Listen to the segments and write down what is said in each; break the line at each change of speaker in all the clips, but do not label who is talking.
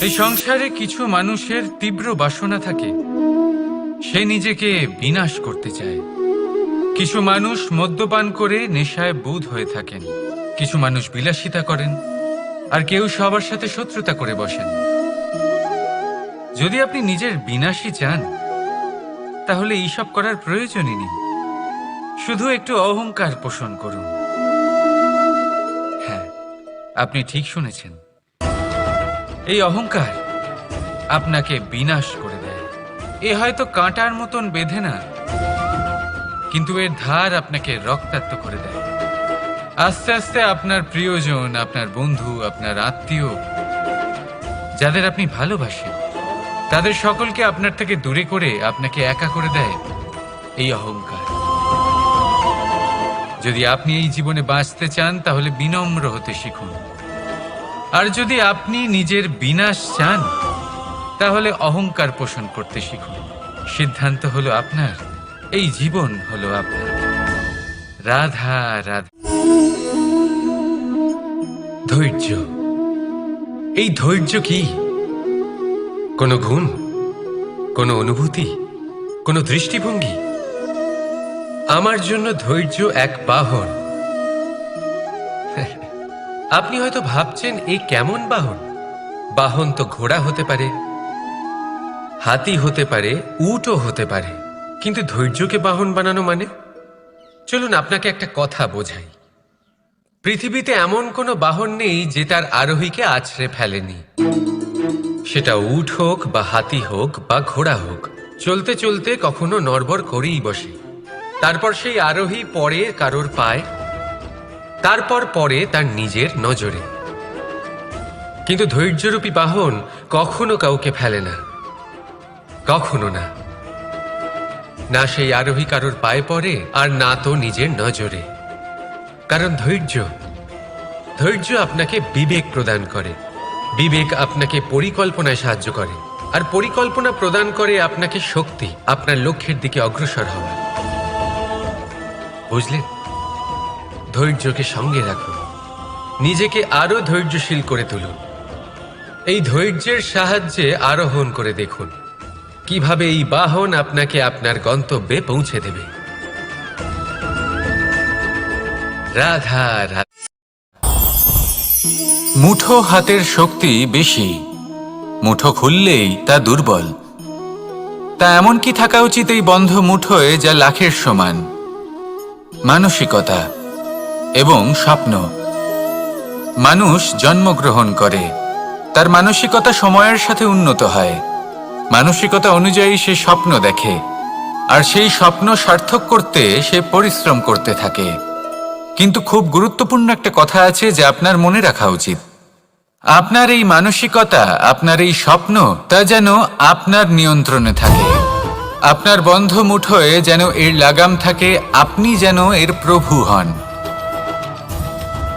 এই সংসারে কিছু মানুষের তীব্র বাসনা থাকে। সে নিজেকে বিনাশ করতে চায়। কিছু মানুষ মদ্যপান করে নেশায় বুধ হয়ে থাকেন। কিছু মানুষ বিলাসিতা করেন। আর কেউ সবার সাথে শত্রুতা করে বসেন। যদি আপনি নিজের বিনাশই চান, তাহলে এইসব করার প্রয়োজনই নেই। শুধু একটু অহংকার পোষণ করুন। হ্যাঁ আপনি ঠিক শুনেছেন। এই অহংকার আপনাকে বিনাশ করে দেয়। এ হয়তো কাঁটার মতন বেঁধে না, কিন্তু এর ধার আপনাকে রক্তাক্ত করে দেয়। আস্তে আস্তে আপনার প্রিয়জন, আপনার বন্ধু, আপনার আত্মীয়, যাদের আপনি ভালোবাসেন, তাদের সকলকে আপনার থেকে দূরে করে আপনাকে একা করে দেয় এই অহংকার। যদি আপনি এই জীবনে বাঁচতে চান, তাহলে বিনম্র হতে শিখুন। আর যদি আপনি নিজের বিনাশ চান, তাহলে অহংকার পোষণ করতে শিখুন। সিদ্ধান্ত হলো আপনার, এই জীবন হলো আপনার। রাধা রাধা। ধৈর্য। এই ধৈর্য কি? কোনো গুণ? কোনো অনুভূতি? কোনো দৃষ্টিভঙ্গি? আমার জন্য ধৈর্য এক বাহন। আপনি হয়তো ভাবছেন এই কেমন বাহন? বাহন তো ঘোড়া হতে পারে, হাতি হতে পারে, উটও হতে পারে। কিন্তু ধৈর্যকে বাহন বানানো মানে? চলুন আপনাকে একটা কথা বোঝাই। পৃথিবীতে এমন কোনো বাহন নেই যে তার আরোহীকে আছড়ে ফেলেনি। সেটা উট হোক বা হাতি হোক বা ঘোড়া হোক, চলতে চলতে কখনো নড়বড় করেই বসে। তারপর সেই আরোহী পরে কারোর পায় তারপর পরে তার নিজের নজরে। কিন্তু ধৈর্যরূপী বাহন কখনো কাউকে ফেলে না। কখনো না। না সেই আরোহী কারোর পায়ে পড়ে, আর না তো নিজের নজরে। কারণ ধৈর্য ধৈর্য আপনাকে বিবেক প্রদান করে। বিবেক আপনাকে পরিকল্পনায় সাহায্য করে। আর পরিকল্পনা প্রদান করে আপনাকে শক্তি, আপনার লক্ষ্যের দিকে অগ্রসর হওয়া। বুঝলেন? ধৈর্যকে সঙ্গে রাখুন। নিজেকে আরও ধৈর্যশীল করে তুলুন। এই ধৈর্যের সাহায্যে আরোহণ করে দেখুন, কীভাবে এই বাহন আপনাকে আপনার গন্তব্যে পৌঁছে দেবে। রাধা রাধা
মুঠো হাতের শক্তি বেশি। মুঠো খুললেই তা দুর্বল। তা এমন কি থাকা উচিত এই বন্ধ মুঠোয় যা লাখের সমান? মানসিকতা। এবং স্বপ্ন। মানুষ জন্মগ্রহণ করে। তার মানসিকতা সময়ের সাথে উন্নত হয়। মানসিকতা অনুযায়ী সে স্বপ্ন দেখে। আর সেই স্বপ্ন সার্থক করতে সে পরিশ্রম করতে থাকে। কিন্তু খুব গুরুত্বপূর্ণ একটা কথা আছে যে আপনার মনে রাখা উচিত। আপনার এই মানসিকতা, আপনার এই স্বপ্ন, তা যেন আপনার নিয়ন্ত্রণে থাকে। আপনার বন্ধ মুঠোয় যেন এর লাগাম থাকে, আপনি যেন এর প্রভু হন।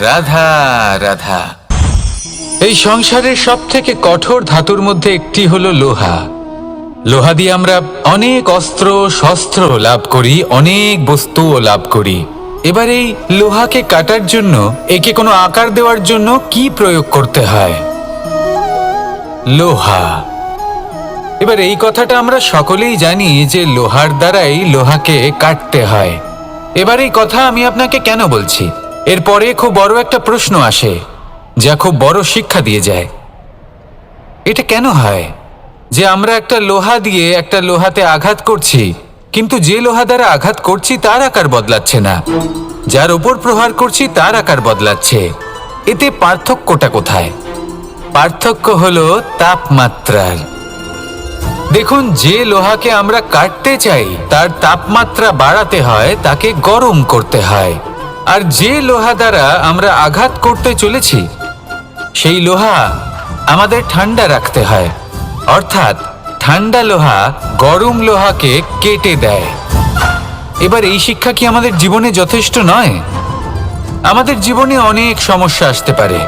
রাধা রাধা। এই সংসারের সব থেকে কঠোর ধাতুর মধ্যে একটি হলো লোহা। লোহা দিয়ে আমরা অনেক অস্ত্র, শস্ত্র লাভ করি, অনেক বস্তুও লাভ করি। এবার এই লোহাকে কাটার জন্য, একে কোনো আকার দেওয়ার জন্য কি প্রয়োগ করতে হয়? লোহা। এবার এই কথাটা আমরা সকলেই জানি যে লোহার দ্বারাই লোহাকে কাটতে হয়। এবার এই কথা আমি আপনাকে কেন বলছি? এরপরে খুব বড় একটা প্রশ্ন আসে, যা খুব বড় শিক্ষা দিয়ে যায়। এটা কেন হয়? যে আমরা একটা লোহা দিয়ে একটা লোহাতে আঘাত করছি, কিন্তু যে লোহা দ্বারা আঘাত করছি তার আকার বদলাচ্ছে না। যার ওপর প্রহার করছি তার আকার বদলাচ্ছে। এতে পার্থক্যটা কোথায়? পার্থক্য হলো তাপমাত্রার। দেখুন, যে লোহাকে আমরা কাটতে চাই, তার তাপমাত্রা বাড়াতে হয়, তাকে গরম করতে হয়। আর যে লোহা দ্বারা আমরা আঘাত করতে চলেছি, সেই লোহা আমাদের ঠান্ডা রাখতে হয়। অর্থাৎ ঠান্ডা লোহা গরম লোহাকে কেটে দেয়। এবার এই শিক্ষা কি আমাদের জীবনে যথেষ্ট নয়? আমাদের জীবনে অনেক সমস্যা আসতে পারে।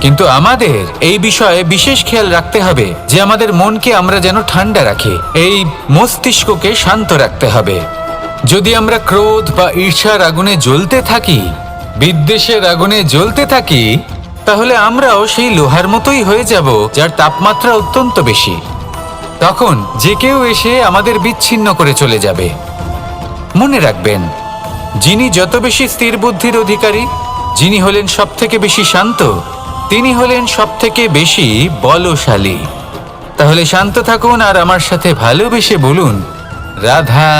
কিন্তু আমাদের এই বিষয়ে বিশেষ খেয়াল রাখতে হবে যে আমাদের মনকে আমরা যেন ঠান্ডা রাখি। এই মস্তিষ্ককে শান্ত রাখতে হবে। যদি আমরা ক্রোধ বা ঈর্ষার আগুনে জ্বলতে থাকি, বিদ্বেষের আগুনে জ্বলতে থাকি, তাহলে আমরাও সেই লোহার মতোই হয়ে যাব, যার তাপমাত্রা অত্যন্ত বেশি। তখন যে কেউ এসে আমাদের বিচ্ছিন্ন করে চলে যাবে। মনে রাখবেন, যিনি যত বেশি স্থির বুদ্ধির অধিকারী, যিনি হলেন সব থেকে বেশি শান্ত, তিনি হলেন সব থেকে বেশি বলশালী। তাহলে শান্ত থাকুন আর আমার সাথে ভালোবেসে বলুন রাধা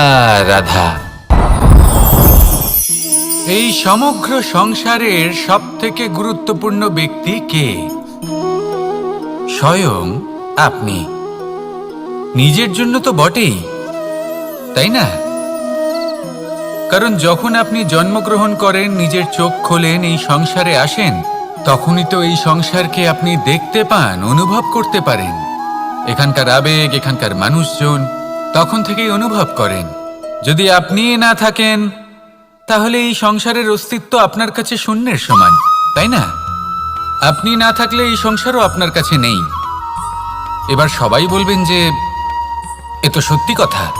রাধা। এই সমগ্র সংসারের সব থেকে গুরুত্বপূর্ণ ব্যক্তি কে? স্বয়ং আপনি। নিজের জন্য তো বটেই, তাই না? কারণ যখন আপনি জন্মগ্রহণ করেন, নিজের চোখ খোলেন, এই সংসারে আসেন, তখনই তো এই সংসারকে আপনি দেখতে পান, অনুভব করতে পারেন। এখানকার আবেগ, এখানকার মানুষজন তখন থেকেই অনুভব করেন। যদি আপনি না থাকেন, তাহলে এই সংসারের অস্তিত্ব আপনার কাছে শূন্যের সমান, তাই না? আপনি না থাকলে এই সংসারও আপনার কাছে নেই। এবার সবাই বলবেন যে, এ তো সত্যি কথা।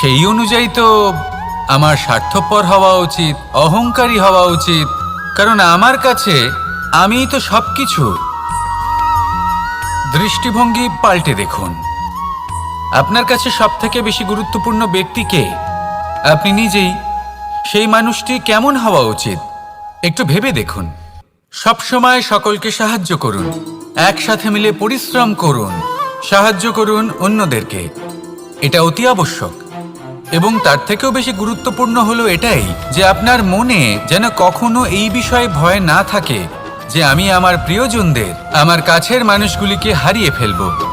সেই অনুযায়ী তো আমার স্বার্থপর হওয়া উচিত, অহংকারী হওয়া উচিত, কারণ আমার কাছে আমিই তো সবকিছু। দৃষ্টিভঙ্গি পাল্টে দেখুন। আপনার কাছে সব থেকে বেশি গুরুত্বপূর্ণ ব্যক্তি কে? আপনি নিজেই। সেই মানুষটি কেমন হওয়া উচিত? একটু ভেবে দেখুন। সবসময় সকলকে সাহায্য করুন। একসাথে মিলে পরিশ্রম করুন। সাহায্য করুন অন্যদেরকে। এটা অতি আবশ্যক। এবং তার থেকেও বেশি গুরুত্বপূর্ণ হলো এটাই যে আপনার মনে যেন কখনো এই বিষয়ে ভয় না থাকে যে আমি আমার প্রিয়জনদের, আমার কাছের মানুষগুলিকে হারিয়ে ফেলব।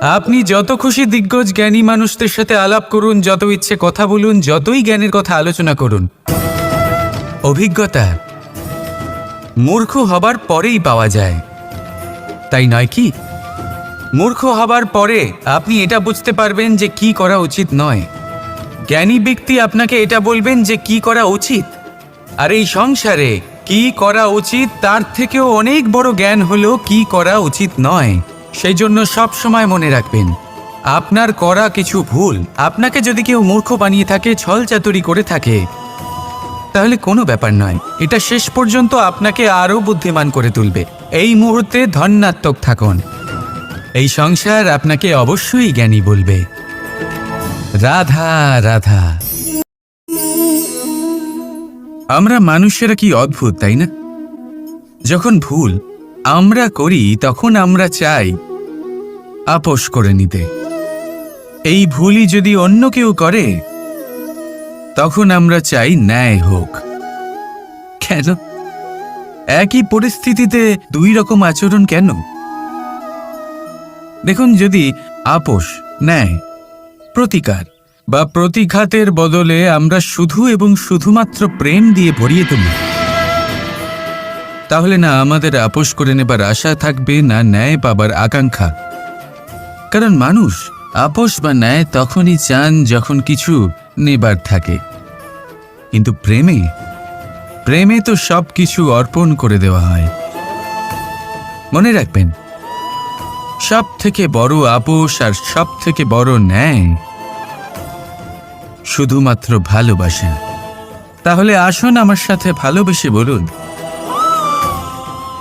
আপনি যত খুশি দিগ্গজ জ্ঞানী মানুষদের সাথে আলাপ করুন, যত ইচ্ছে কথা বলুন, যতই জ্ঞানের কথা আলোচনা করুন। অভিজ্ঞতা মূর্খ হবার পরেই পাওয়া যায়। তাই নয় কি? মূর্খ হবার পরে আপনি এটা বুঝতে পারবেন যে কি করা উচিত নয়। জ্ঞানী ব্যক্তি আপনাকে এটা বলবেন যে কি করা উচিত। আর এই সংসারে কি করা উচিত, তার থেকেও অনেক বড় জ্ঞান হলো কি করা উচিত নয়। সেই জন্য সব সময় মনে রাখবেন, আপনার করা কিছু ভুল, আপনাকে যদি কেউ মূর্খ বানিয়ে থাকে, ছল চাতুরি করে থাকে, তাহলে কোনো ব্যাপার নয়। এটা শেষ পর্যন্ত আপনাকে আরও বুদ্ধিমান করে তুলবে। এই মুহূর্তে ধন্যাত্মক থাকুন। এই সংসার আপনাকে অবশ্যই জ্ঞানী বলবে। রাধা রাধা। আমরা মানুষেরা কি অদ্ভুত, তাই না? যখন ভুল আমরা করি, তখন আমরা চাই আপোষ করে নিতে। এই ভুলই যদি অন্য কেউ করে, তখন আমরা চাই ন্যায় হোক। কেন? একই পরিস্থিতিতে দুই রকম আচরণ কেন? দেখুন, যদি আপোষ, ন্যায়, প্রতিকার বা প্রতিঘাতের বদলে আমরা শুধু এবং শুধুমাত্র প্রেম দিয়ে ভরিয়ে তুলি তাহলে না আমাদের আপোষ করে নেবার আশা থাকবে না ন্যায় পাবার আকাঙ্ক্ষা। কারণ মানুষ আপোষ বা ন্যায় তখনই চান যখন কিছু নেবার থাকে। কিন্তু প্রেমে প্রেমে তো সব কিছু অর্পণ করে দেওয়া হয়। মনে রাখবেন সব থেকে বড় আপোষ আর সব থেকে বড় ন্যায় শুধুমাত্র ভালোবাসা। তাহলে আসুন আমার সাথে ভালোবেসে বলুন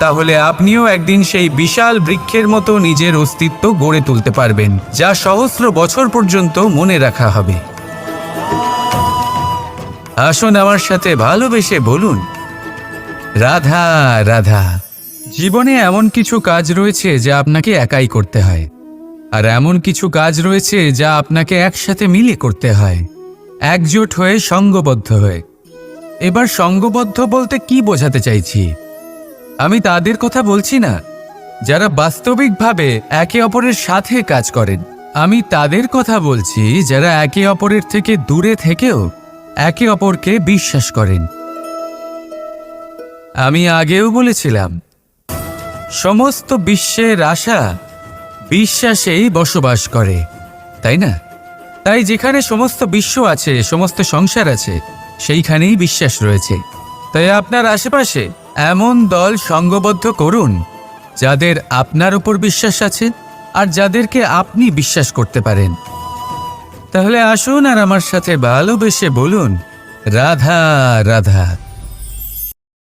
তাহলে আপনিও একদিন সেই বিশাল বৃক্ষের মতো নিজের অস্তিত্ব গড়ে তুলতে পারবেন, যা সহস্র বছর পর্যন্ত মনে রাখা হবে। আসুন আমার সাথে ভালোবেসে বলুন, রাধা রাধা, জীবনে এমন কিছু কাজ রয়েছে যা আপনাকে একাই করতে হয়, আর এমন কিছু কাজ রয়েছে যা আপনাকে একসাথে মিলে করতে হয়, একজোট হয়ে সঙ্গবদ্ধ হয়ে। এবার সঙ্গবদ্ধ বলতে কি বোঝাতে চাইছি? আমি তাদের কথা বলছি না। যারা বাস্তবিকভাবে একে অপরের সাথে কাজ করেন, আমি তাদের কথা বলছি যারা একে অপরের থেকে দূরে থেকেও একে অপরকে বিশ্বাস করেন। আমি আগেও বলেছিলাম, সমস্ত বিশ্বের আশা বিশ্বাসেই বসবাস করে, তাই না? তাই যেখানে সমস্ত বিশ্ব আছে, সমস্ত সংসার আছে, সেইখানেই বিশ্বাস রয়েছে। তাই আপনার আশেপাশে এমন দল সঙ্গবদ্ধ করুন যাদের আপনার উপর বিশ্বাস আছে আর যাদেরকে আপনি বিশ্বাস করতে পারেন। তাহলে আসুন আর আমার সাথে ভালোবেসে বলুন, রাধা রাধা।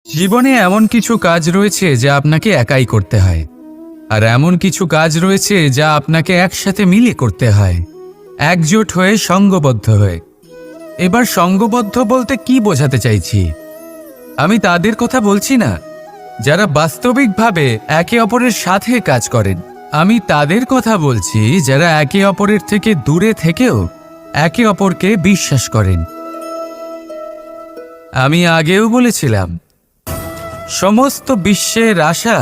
জীবনে এমন কিছু কাজ রয়েছে যা আপনাকে একাই করতে হয়, আর এমন কিছু কাজ রয়েছে যা আপনাকে একসাথে মিলে করতে হয়, একজোট হয়ে সঙ্গবদ্ধ হয়ে। এবার সঙ্গবদ্ধ বলতে কি বোঝাতে চাইছি? আমি তাদের কথা বলছি না। যারা বাস্তবিকভাবে একে অপরের সাথে কাজ করেন, আমি তাদের কথা বলছি যারা একে অপরের থেকে দূরে থেকেও একে অপরকে বিশ্বাস করেন। আমি আগেও বলেছিলাম, সমস্ত বিশ্বের আশা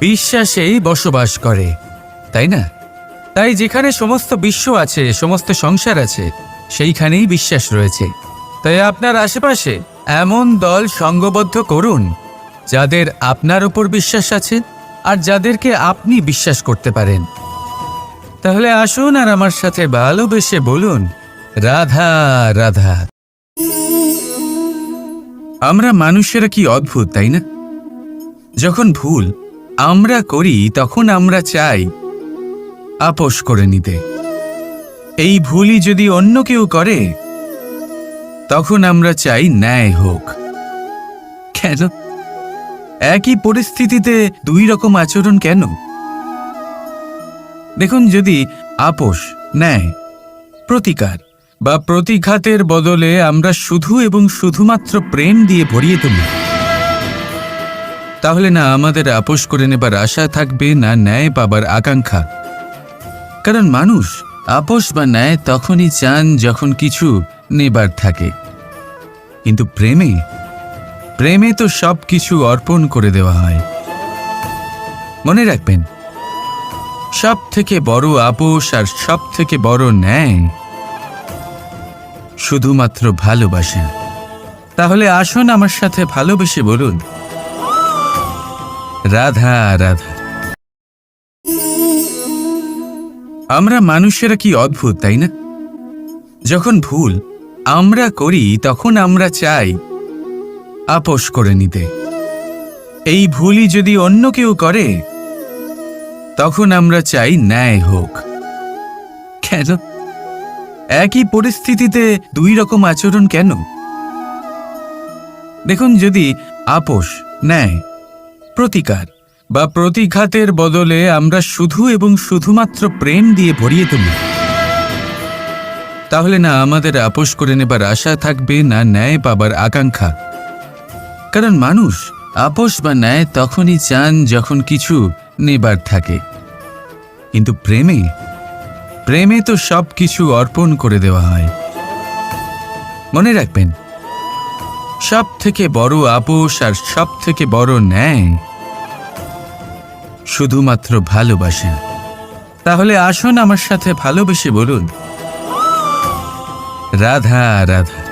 বিশ্বাসেই বসবাস করে, তাই না? তাই যেখানে সমস্ত বিশ্ব আছে, সমস্ত সংসার আছে, সেইখানেই বিশ্বাস রয়েছে। তাই আপনার আশেপাশে এমন দল সঙ্গবদ্ধ করুন যাদের আপনার উপর বিশ্বাস আছে আর যাদেরকে আপনি বিশ্বাস করতে পারেন। তাহলে আসুন আর আমার সাথে ভালোবেসে বলুন, রাধা রাধা। আমরা মানুষেরা কি অদ্ভুত, তাই না? যখন ভুল আমরা করি, তখন আমরা চাই আপোষ করে নিতে। এই ভুলই যদি অন্য কেউ করে তখন আমরা চাই ন্যায় হোক। কেন? একই পরিস্থিতিতে দুই রকম আচরণ কেন? দেখুন, যদি আপোষ, ন্যায়, প্রতিকার বা প্রতিঘাতের বদলে আমরা শুধু এবং শুধুমাত্র প্রেম দিয়ে ভরিয়ে তুলি, তাহলে না আমাদের আপোষ করে নেবার আশা থাকবে না ন্যায় পাবার আকাঙ্ক্ষা। কারণ মানুষ, আপোষ বা ন্যায় তখনই চান যখন কিছু নেবার থাকে। কিন্তু প্রেমে প্রেমে তো সব কিছু অর্পণ করে দেওয়া হয়। মনে রাখবেন সব থেকে বড় আপোষ আর সব থেকে বড় ন্যায় শুধুমাত্র ভালোবাসা। তাহলে আসুন আমার সাথে ভালোবেসে বলুন, রাধা রাধা। আমরা মানুষেরা কি অদ্ভুত, তাই না? যখন ভুল আমরা করি তখন আমরা চাই আপোষ করে নিতে। এই ভুলই যদি অন্য কেউ করে, তখন আমরা চাই ন্যায় হোক। কেন? একই পরিস্থিতিতে দুই রকম আচরণ কেন? দেখুন, যদি আপোষ, ন্যায়, প্রতিকার বা প্রতিঘাতের বদলে আমরা শুধু এবং শুধুমাত্র প্রেম দিয়ে ভরিয়ে তুলি তাহলে না আমাদের আপোষ করে নেবার আশা থাকবে না ন্যায় পাবার আকাঙ্ক্ষা? কারণ মানুষ আপোষ বা ন্যায় তখনই চান যখন কিছু নেবার থাকে। কিন্তু প্রেমে প্রেমে তো সব কিছু অর্পণ করে দেওয়া হয়। মনে রাখবেন সব থেকে বড় আপোষ আর সব থেকে বড় ন্যায় শুধুমাত্র ভালোবাসা। তাহলে আসুন আমার সাথে ভালোবেসে বলুন রাধা রাধা।